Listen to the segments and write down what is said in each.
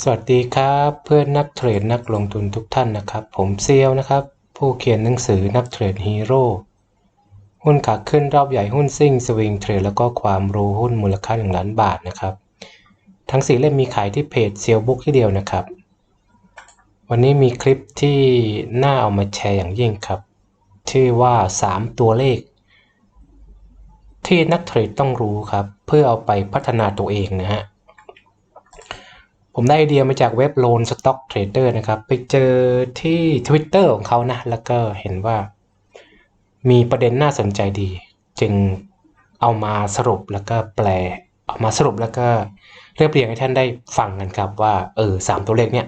สวัสดีครับเพื่อนนักเทรดนักลงทุนทุกท่านนะครับ ผมเซียวนะครับ ผู้เขียนหนังสือนักเทรดฮีโร่หุ้นขาขึ้นรอบใหญ่หุ้นซิ่งสวิงเทรดแล้วก็ความรู้หุ้นมูลค่า1ล้านบาทนะครับ ทั้ง4เล่มมีขายที่เพจเซียวบุ๊กที่เดียวนะครับ วันนี้มีคลิปที่น่าเอามาแชร์อย่างยิ่งครับ ชื่อว่า 3 ตัวเลข ที่นักเทรดต้องรู้ครับ เพื่อเอาไปพัฒนาตัวเองนะฮะ ผมได้ไอเดียมาจากเว็บ Loan Stock Trader นะครับ ไปเจอที่ Twitter ของเขานะ แล้วก็เห็นว่า มีประเด็นน่าสนใจดี จึงเอามาสรุปแล้วก็แปล เอามาสรุปแล้วก็เรียบเรียงให้ท่านได้ฟังกันครับว่าเออสามตัวเลขเนี่ย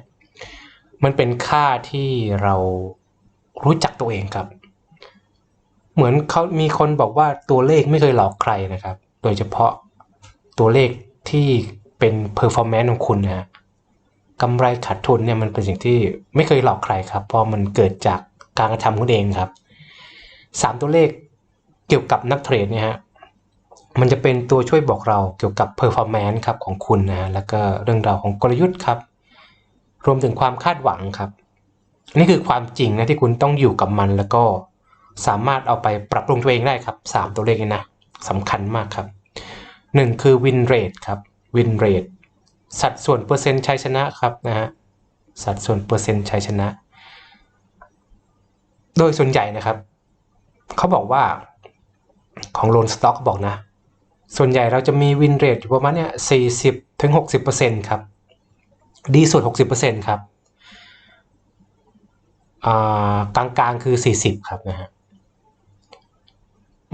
มันเป็นค่าที่เรารู้จักตัวเองครับ เหมือนเขามีคนบอกว่าตัวเลขไม่เคยหลอกใครนะครับ โดยเฉพาะตัวเลขที่ เป็น performance ของคุณนะกำไรขาดทุนเนี่ยมันเป็นสิ่งที่ไม่เคยหลอกใครครับ เพราะมันเกิดจากการกระทำคุณเองครับสามตัวเลขเกี่ยวกับนักเทรดเนี่ยฮะมันจะเป็นตัวช่วยบอกเราเกี่ยวกับ performance ครับของคุณนะแล้วก็เรื่องราวของกลยุทธ์ครับ รวมถึงความคาดหวังครับ นี่คือความจริงนะที่คุณต้องอยู่กับมันแล้วก็สามารถเอาไปปรับปรุงตัวเองได้ครับสามตัวเลขนี้นะสำคัญมากครับหนึ่งคือ win rate ครับ win rate สัดส่วนเปอร์เซ็นต์ชัยชนะครับนะฮะสัดส่วนเปอร์เซ็นต์ชัยชนะ โดยส่วนใหญ่นะครับ เขาบอกว่าของโลนสต็อกบอกนะ ส่วนใหญ่เราจะมีวินเรทอยู่ประมาณเนี้ย40ถึง60%ครับ ดีสุด60%ครับกลางๆคือ40ครับนะฮะ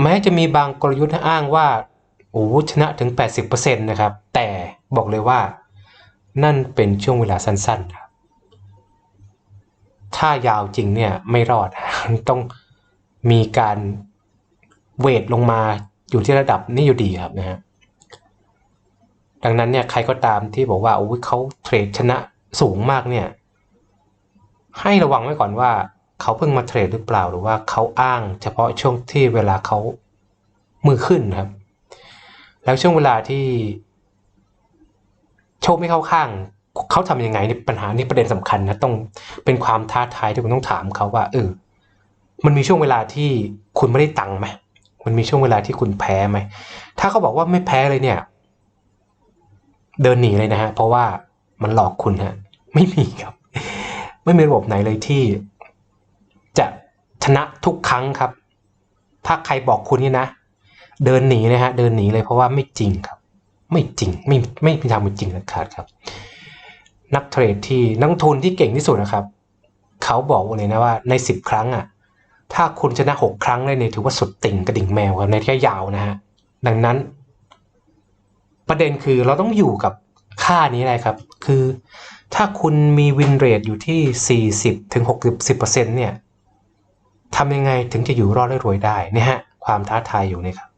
แม้จะมีบางกลยุทธ์อ้างว่า โอ้ชนะถึง 80%นะครับ แต่บอกเลยว่านั่นเป็นช่วงเวลาสั้นๆครับ ถ้ายาวจริงเนี่ยไม่รอด ต้องมีการเวทลงมาอยู่ที่ระดับนี้อยู่ดีครับนะฮะ ดังนั้นเนี่ยใครก็ตามที่บอกว่าโอ้ยเขาเทรดชนะสูงมากเนี่ย ให้ระวังไว้ก่อนว่าเขาเพิ่งมาเทรดหรือเปล่าหรือว่าเขาอ้างเฉพาะช่วงที่เวลาเขามือขึ้นครับ แล้วช่วงเวลาที่โชคไม่เข้าข้างเขาทำยังไงนี่ปัญหานี่ประเด็นสำคัญนะต้องเป็นความท้าทายที่คุณต้องถามเขาว่าเออมันมีช่วงเวลาที่คุณไม่ได้ตังค์ไหมมันมีช่วงเวลาที่คุณแพ้ไหมถ้าเขาบอกว่าไม่แพ้เลยเนี่ย เดินหนีเลยนะฮะเพราะว่ามันหลอกคุณฮะไม่มีครับ ไม่มีระบบไหนเลยที่ จะชนะทุกครั้งครับ ถ้าใครบอกคุณนี่นะ เดินหนีนะฮะเดินหนีเลยเพราะว่าไม่จริงครับ ไม่จริงไม่ไม่มีทางเป็นจริงนะขาดครับ นักเทรดที่นักทุนที่เก่งที่สุดนะครับ เขาบอกเลยนะว่าในสิบครั้งอะถ้าคุณชนะหกครั้งเลยเนี่ยถือว่าสุดติ่งกระดิ่งแมวครับในระยะยาวนะฮะดังนั้น ประเด็นคือเราต้องอยู่กับค่านี้เลยครับ คือถ้าคุณมีวินเรทอยู่ที่ 40ถึง60%เนี่ยทำยังไงถึงจะอยู่รอดและรวยได้นี่ฮะ ความท้าทายอยู่นี่ครับ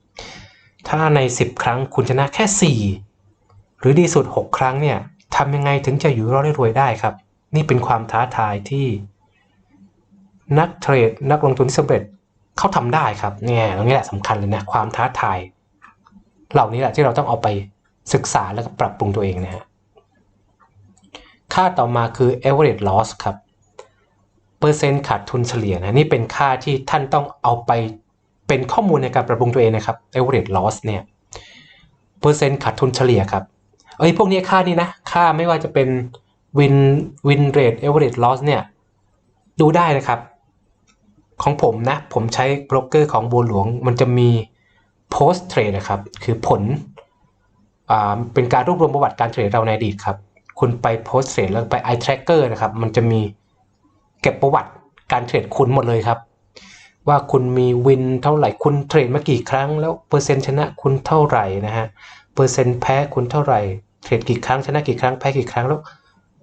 ถ้าใน 10 ครั้งคุณชนะแค่ 4 หรือดีสุด 6 ครั้งเนี่ยทำยังไงถึงจะอยู่รอดและรวยได้ครับ นี่เป็นความท้าทายที่ นักเทรดนักลงทุนที่สำเร็จเขาทำได้ครับเนี่ยตรงนี้แหละสำคัญเลยนะความท้าทาย เหล่านี้แหละที่เราต้องเอาไปศึกษาแล้วก็ปรับปรุงตัวเองนะฮะค่าต่อมาคือ average loss ครับ เปอร์เซ็นต์ขาดทุนเฉลี่ยนะนี่เป็นค่าที่ท่านต้องเอาไป เป็นข้อมูลในการปรับปรุงตัวเองนะครับ average loss เนี่ยเปอร์เซ็นต์ขาดทุนเฉลี่ยครับเอ้ยพวกนี้ค่านี้นะ ค่าไม่ว่าจะเป็น win win rate average loss เนี่ยดูได้นะครับ ของผมนะ ผมใช้โบรกเกอร์ของบัวหลวง มันจะมี post trade นะครับ คือผลเป็นการรวบรวมประวัติการเทรดเราในอดีตครับ คุณไปโพสเทรดแล้วไป eye tracker นะครับ มันจะมีเก็บประวัติการเทรดคุณหมดเลยครับ ว่าคุณมีวินเท่าไหร่คุณเทรดมากี่ครั้งแล้วเปอร์เซ็นต์ชนะคุณเท่าไหร่นะฮะเปอร์เซ็นต์แพ้คุณเท่าไหร่เทรดกี่ครั้งชนะกี่ครั้งแพ้กี่ครั้งแล้ว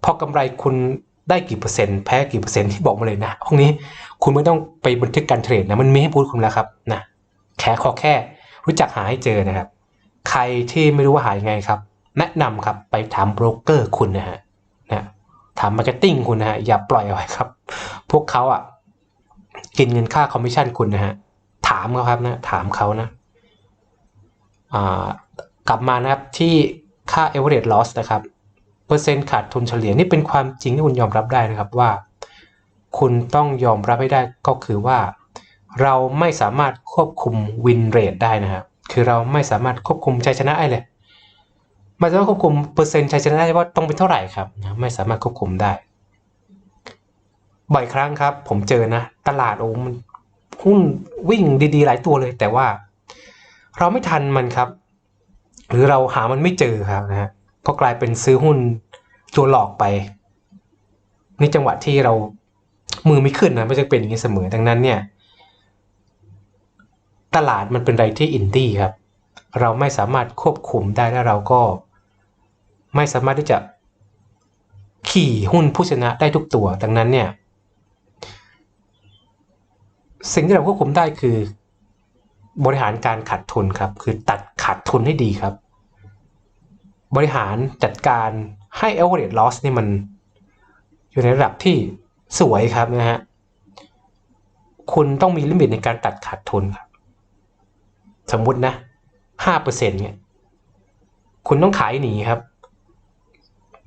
พอกำไรคุณได้กี่เปอร์เซ็นต์แพ้กี่เปอร์เซ็นต์ที่บอกมาเลยนะห้องนี้คุณไม่ต้องไปบันทึกการเทรดนะมันมีให้พูดคุณแล้วครับนะแค่ขอแค่รู้จักหาให้เจอนะครับ ใครที่ไม่รู้ว่าหายังไงครับ แนะนำครับไปถามโบรกเกอร์คุณนะฮะนะถามมาร์เก็ตติ้งคุณนะฮะอย่าปล่อยเอาไว้ครับ พวกเขาอะ กินเงินค่าคอมมิชชั่นคุณนะฮะ ถามเขาครับนะ ถามเขานะกลับมานะครับที่ค่า average loss นะครับ เปอร์เซ็นต์ขาดทุนเฉลี่ยนี่เป็นความจริงที่คุณยอมรับได้นะครับว่า คุณต้องยอมรับให้ได้ก็คือว่า เราไม่สามารถควบคุมวินเรทได้นะครับ คือเราไม่สามารถควบคุมชัยชนะได้เลยไมันจะควบคุมเปอร์เซ็นต์ชัยชนะได้ว่าต้องเป็นเท่าไหร่ครับ ไม่สามารถควบคุมได้ บ่อยครั้งครับ ผมเจอนะ ตลาดโอ้มันหุ้นวิ่งดีๆ หลายตัวเลย แต่ว่า เราไม่ทันมันครับ หรือเราหามันไม่เจอครับนะฮะก็กลายเป็นซื้อหุ้นตัวหลอกไปนี่จังหวะที่เรามือไม่ขึ้นนะไม่จะเป็นอย่างนี้เสมอดังนั้นเนี่ย ตลาดมันเป็นอะไรที่อินดี้ครับ เราไม่สามารถควบคุมได้และเราก็ ไม่สามารถที่จะขี่หุ้นผู้ชนะได้ทุกตัว ดังนั้นเนี่ย สิ่งที่เราควบคุมได้คือบริหารการขาดทุนครับ คือตัดขาดทุนให้ดีครับ บริหารจัดการให้ average loss นี่มันอยู่ในระดับที่สวยครับนะฮะคุณต้องมีลิมิตในการตัดขาดทุนครับ สมมุตินะห้าเปอร์เซ็นเนี่ยคุณต้องขายหนีครับ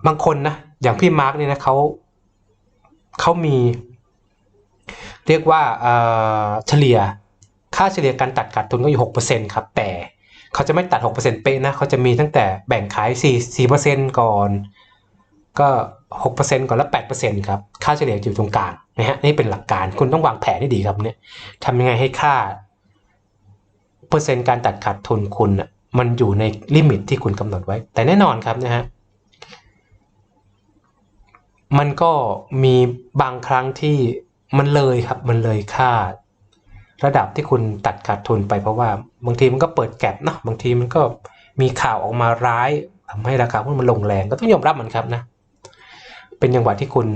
บางคนนะ อย่างพี่มาร์กเนี่ยนะเขาเขามี เรียกว่าเฉลี่ยค่าเฉลี่ยการตัดขาดทุนก็อยู่หกเปอร์เซ็นครับ แต่เขาจะไม่ตัดหกเปอร์เซ็นเป๊ะนะ เขาจะมีตั้งแต่แบ่งขายสี่สี่เปอร์เซ็นก่อน ก็หกเปอร์เซ็นก่อนแล้วแปดเปอร์เซ็นครับ ค่าเฉลี่ยอยู่ตรงกลางนะฮะ นี่เป็นหลักการ คุณต้องวางแผนให้ดีครับเนี่ยทำยังไงให้ค่า เปอร์เซ็นต์การตัดขาดทุนคุณมันอยู่ในลิมิตที่คุณกำหนดไว้ แต่แน่นอนครับนะฮะมันก็มีบางครั้งที่ มันเลยครับมันเลยค่า ระดับที่คุณตัดขาดทุนไปเพราะว่าบางทีมันก็เปิดแก็บเนาะบางทีมันก็มีข่าวออกมาร้ายทำให้ราคาหุ้นมันลงแรงก็ต้องยอมรับมันครับนะ เป็นจังหวะที่คุณ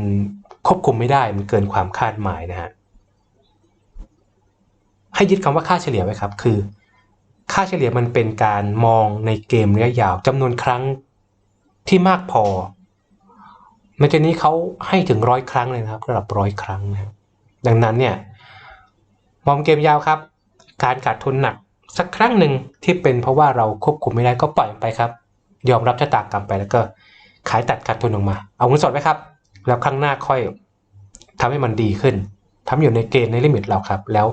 ควบคุมไม่ได้มันเกินความคาดหมายนะฮะให้ยึดคำว่าค่าเฉลี่ยไว้ครับ คือ ค่าเฉลี่ยมันเป็นการมองในเกมระยะยาวจำนวนครั้งที่มากพอในกรณีเขาให้ถึงร้อยครั้งเลยนะครับระดับร้อยครั้งนะครับ ดังนั้นเนี่ยมองเกมยาวครับ การขาดทุนหนักสักครั้งหนึ่งที่เป็นเพราะว่าเราควบคุมไม่ได้ก็ปล่อยไปครับ ยอมรับชะตากรรมไปแล้วก็ขายตัดขาดทุนออกมา เอาเงินสดไว้ครับ แล้วครั้งหน้าค่อยทำให้มันดีขึ้นทำอยู่ในเกณฑ์ในลิมิตเราครับ แล้ว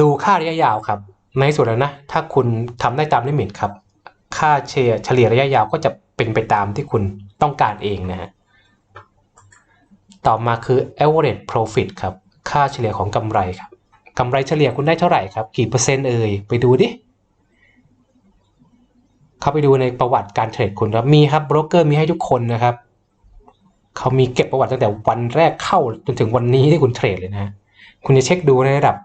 ดูค่าระยะยาวครับ ในส่วนแล้วนะ ถ้าคุณทำได้ตามลิมิตครับ ค่าเฉลี่ยเฉลี่ยระยะยาวก็จะเป็นไปตามที่คุณต้องการเองนะฮะ ต่อมาคือ average profit ครับ ค่าเฉลี่ยของกำไรครับกำไรเฉลี่ยคุณได้เท่าไหร่ครับ กี่เปอร์เซ็นต์เอ่ย ไปดูดิ เข้าไปดูในประวัติการเทรดคุณครับ มีครับโบรกเกอร์มีให้ทุกคนนะครับ เขามีเก็บประวัติตั้งแต่วันแรกเข้าจนถึงวันนี้ที่คุณเทรดเลยนะ คุณจะเช็คดูในระดับ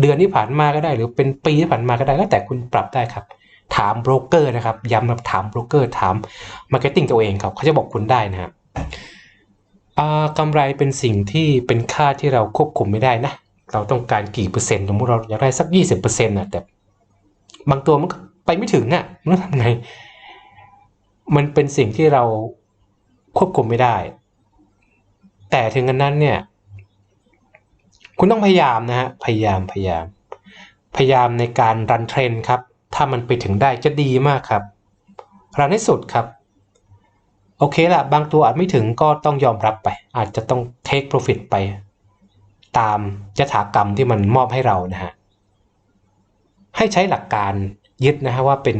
เดือนที่ผ่านมาก็ได้ หรือเป็นปีที่ผ่านมาก็ได้ แล้วแต่คุณปรับได้ครับ ถามโบรกเกอร์นะครับ ย้ำนะถามโบรกเกอร์ ถามมาร์เก็ตติ้งตัวเองครับ เขาจะบอกคุณได้นะครับ กำไรเป็นสิ่งที่เป็นค่าที่เราควบคุมไม่ได้นะ เราต้องการกี่เปอร์เซ็นต์สมมติเราอยากได้สักยี่สิบเปอร์เซ็นต์นะแต่บางตัวมันไปไม่ถึงอะมันทำไง มันเป็นสิ่งที่เราควบคุมไม่ได้ แต่ถึงกันนั้นเนี่ย คุณต้องพยายามนะฮะ พยายาม พยายาม พยายามในการรันเทรนครับ ถ้ามันไปถึงได้จะดีมากครับ รันให้สุดครับ โอเคละบางตัวอาจไม่ถึงก็ต้องยอมรับไป อาจจะต้อง take profit ไป ตามยถากรรมที่มันมอบให้เรานะฮะ ให้ใช้หลักการยึดนะฮะว่าเป็น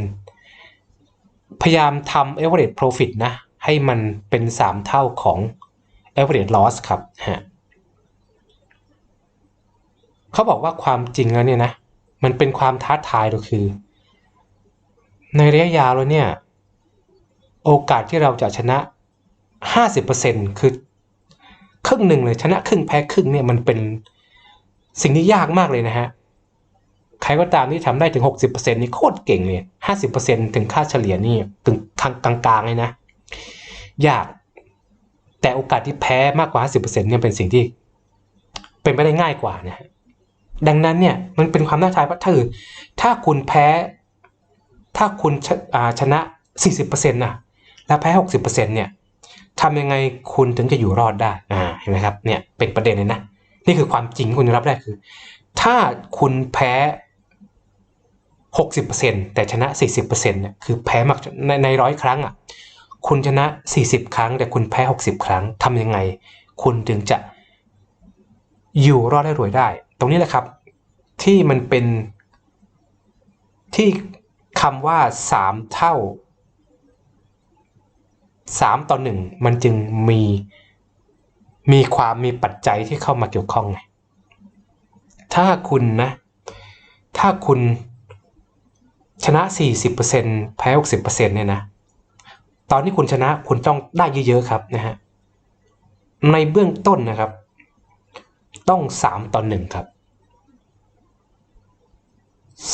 พยายามทำ average profit นะ ให้มันเป็น 3 เท่าของ average loss ครับฮะเขาบอกว่าความจริงแล้วเนี่ยนะ มันเป็นความท้าทายก็คือ ในระยะยาวแล้วเนี่ย โอกาสที่เราจะชนะ 50%คือครึ่งหนึ่งเลยชนะครึ่งแพ้ครึ่งเนี่ยมันเป็นสิ่งที่ยากมากเลยนะฮะ ใครก็ตามที่ทำได้ถึง 60%นี่โคตรเก่งเลย50%ถึงค่าเฉลี่ยนี่ถึงกลางๆเลยนะ ยาก แต่โอกาสที่แพ้มากกว่า 50%เนี่ยเป็นสิ่งที่ เป็นไปได้ง่ายกว่านะดังนั้นเนี่ยมันเป็นความท้าทายว่าถ้าถ้าคุณแพ้ ถ้าคุณชชนะ 40%นะ แล้วแพ้60%เนี่ยทำยังไงคุณถึงจะอยู่รอดได้อ่าเห็นไหมครับเนี่ยเป็นประเด็นเลยนะ นี่คือความจริงคุณรับได้คือ ถ้าคุณแพ้60%แต่ชนะ40%เนี่ยคือแพ้มากในในร้อยครั้งอะคุณชนะ40ครั้ง แต่คุณแพ้60ครั้งทำยังไง คุณถึงจะอยู่รอดและรวยได้ ตรงนี้แหละครับ ที่มันเป็นที่คำว่า3เท่า 3 ต่อ 1 มันจึงมีมีความมีปัจจัยที่เข้ามาเกี่ยวข้องไงถ้าคุณนะ ถ้าคุณชนะ 40%แพ้ 60%เนี่ยนะ ตอนที่คุณชนะคุณต้องได้เยอะๆครับนะฮะ ในเบื้องต้นนะครับ ต้อง 3 ต่อ 1 ครับ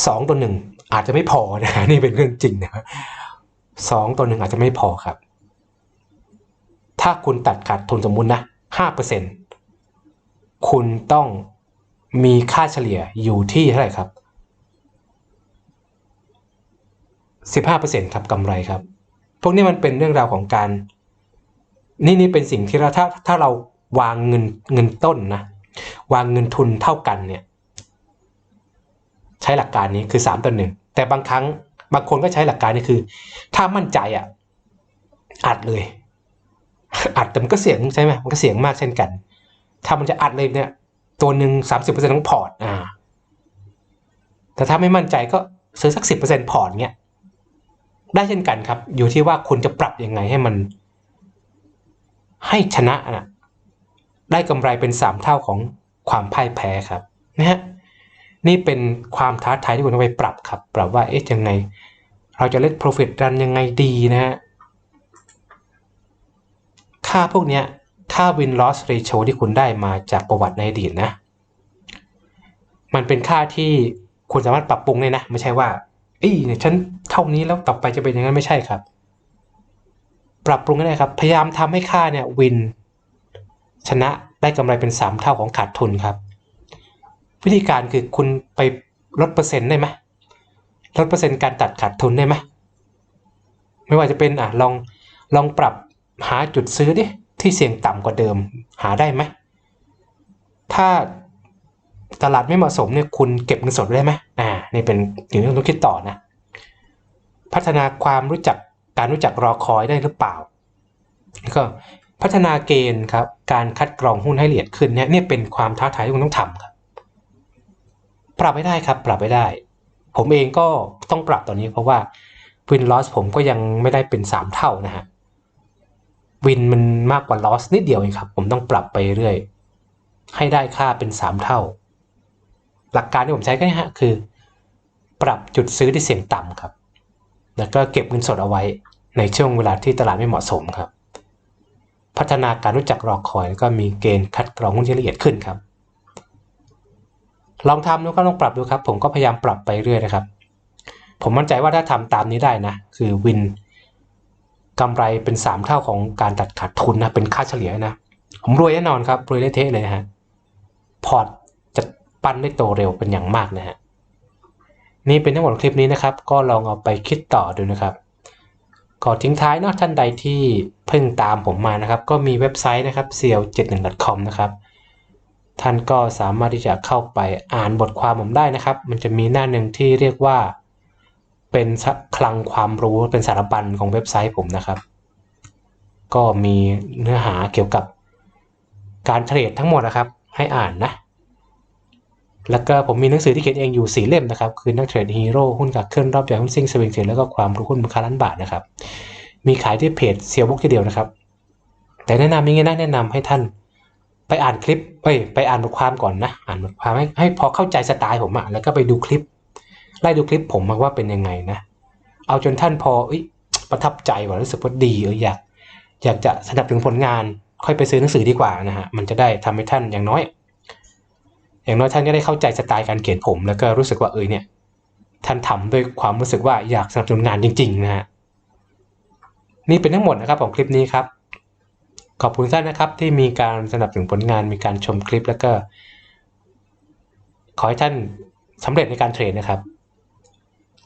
2 ต่อ 1 อาจจะไม่พอนะนี่เป็นเรื่องจริงนะสองต่อ1อาจจะไม่พอครับ ถ้าคุณตัดขาดทุนสมมุตินะ5%คุณต้องมีค่าเฉลี่ยอยู่ที่เท่าไหร่ครับ15%ครับกำไรครับ พวกนี้มันเป็นเรื่องราวของการ นี่นี่เป็นสิ่งที่เราถ้าถ้าเราวางเงินเงินต้นนะ วางเงินทุนเท่ากันเนี่ย ใช้หลักการนี้คือ3ต่อหนึ่งแต่บางครั้งบางคนก็ใช้หลักการนี้คือ ถ้ามั่นใจอะอัดเลย อัดแต่มันก็เสี่ยงใช่ไหมมันก็เสี่ยงมากเช่นกัน ถ้ามันจะอัดเลยเนี่ย ตัวหนึ่งสามสิบเปอร์เซ็นต์ของพอร์ตอ่าแต่ถ้าไม่มั่นใจก็ซื้อสักสิบเปอร์เซ็นต์พอร์ตเงี้ยได้เช่นกันครับ อยู่ที่ว่าคุณจะปรับยังไงให้มัน ให้ชนะนะได้กำไรเป็นสามเท่าของความพ่ายแพ้ครับนะฮะนี่เป็นความท้าทายที่คุณต้องไปปรับครับ ปรับว่าเอ๊ะยังไง เราจะเล่น profit run ยังไงดีนะฮะ ค่าพวกเนี้ยค่า win loss ratio ที่คุณได้มาจากประวัติในอดีตนะ มันเป็นค่าที่คุณสามารถปรับปรุงได้นะ ไม่ใช่ว่าเอ้ยเนี่ยฉันเท่านี้แล้วต่อไปจะเป็นอย่างนั้นไม่ใช่ครับ ปรับปรุงได้ครับ พยายามทำให้ค่าเนี่ย win ชนะได้กำไรเป็น 3 เท่าของขาดทุนครับ วิธีการคือคุณไปลดเปอร์เซ็นต์ได้ไหมลดเปอร์เซ็นต์การตัดขาดทุนได้ไหมไม่ว่าจะเป็นอะลองลองปรับ หาจุดซื้อดิที่เสี่ยงต่ำกว่าเดิม หาได้ไหม ถ้าตลาดไม่เหมาะสมเนี่ยคุณเก็บเงินสดได้ไหมอ่านี่เป็นสิ่งที่ต้องคิดต่อนะ พัฒนาความรู้จักการรู้จักรอคอยได้หรือเปล่าแล้วก็พัฒนาเกณฑ์ครับการคัดกรองหุ้นให้ละเอียดขึ้นเนี่ยเนี่ยเป็นความท้าทายที่คุณต้องทำครับ ปรับไม่ได้ครับ ปรับไม่ได้ ผมเองก็ต้องปรับตอนนี้เพราะว่า win loss ผมก็ยังไม่ได้เป็น 3 เท่านะฮะ win มันมากกว่า loss นิดเดียวเองครับ ผมต้องปรับไปเรื่อย ให้ได้ค่าเป็น 3 เท่า หลักการที่ผมใช้ก็ฮะคือ ปรับจุดซื้อที่เสี่ยงต่ำครับ แล้วก็เก็บเงินสดเอาไว้ในช่วงเวลาที่ตลาดไม่เหมาะสมครับ พัฒนาการรู้จักรอคอยแล้วก็มีเกณฑ์คัดกรองหุ้นที่ละเอียดขึ้นครับ ลองทำดูก็ลองปรับดูครับ ผมก็พยายามปรับไปเรื่อยนะครับ ผมมั่นใจว่าถ้าทำตามนี้ได้นะ คือวิน กำไรเป็น 3 เท่าของการตัดขาดทุนนะ เป็นค่าเฉลี่ยนะ ผมรวยแน่นอนครับรวยเละเทะเลยนะฮะ พอร์ตจะปั้นได้โตเร็วเป็นอย่างมากนะฮะ นี่เป็นทั้งหมดของคลิปนี้นะครับ ก็ลองเอาไปคิดต่อดูนะครับก่อนทิ้งท้ายนอกท่านใดที่เพิ่งตามผมมานะครับ ก็มีเว็บไซต์นะครับ c l 7 1 com นะครับ ท่านก็สามารถที่จะเข้าไปอ่านบทความผมได้นะครับ มันจะมีหน้าหนึ่งที่เรียกว่า เป็นคลังความรู้เป็นสารบัญของเว็บไซต์ผมนะครับ ก็มีเนื้อหาเกี่ยวกับการเทรดทั้งหมดนะครับ ให้อ่านนะ แล้วก็ผมมีหนังสือที่เขียนเองอยู่4เล่มนะครับ คือนักเทรดฮีโร่หุ้นกับเคลื่อนรอบใหญ่หุ้นซิ่งสวิงเทรดแล้วก็ความรู้หุ้นมูลค่าล้านบาทนะครับ มีขายที่เพจเซียวบุ๊กทีเดียวนะครับ แต่แนะนำยังไงนะแนะนำให้ท่านไปอ่านคลิปเอ้ยไปอ่านบทความก่อนนะ อ่านบทความให้ให้พอเข้าใจสไตล์ผมอะแล้วก็ไปดูคลิป ไล่ดูคลิปผมมาว่าเป็นยังไงนะ เอาจนท่านพอประทับใจว่ารู้สึกว่าดีเอออยากอยากจะสนับสนุนผลงานค่อยไปซื้อหนังสือดีกว่านะฮะมันจะได้ทำให้ท่านอย่างน้อย อย่างน้อยท่านก็ได้เข้าใจสไตล์การเขียนผม แล้วก็รู้สึกว่าเออเนี่ย ท่านทำด้วยความรู้สึกว่าอยากสนับสนุนงานจริง ๆ นะฮะนี่เป็นทั้งหมดนะครับของคลิปนี้ครับ ขอบคุณท่านนะครับที่มีการสนับสนุนผลงานมีการชมคลิปแล้วก็ ขอให้ท่านสำเร็จในการเทรดนะครับ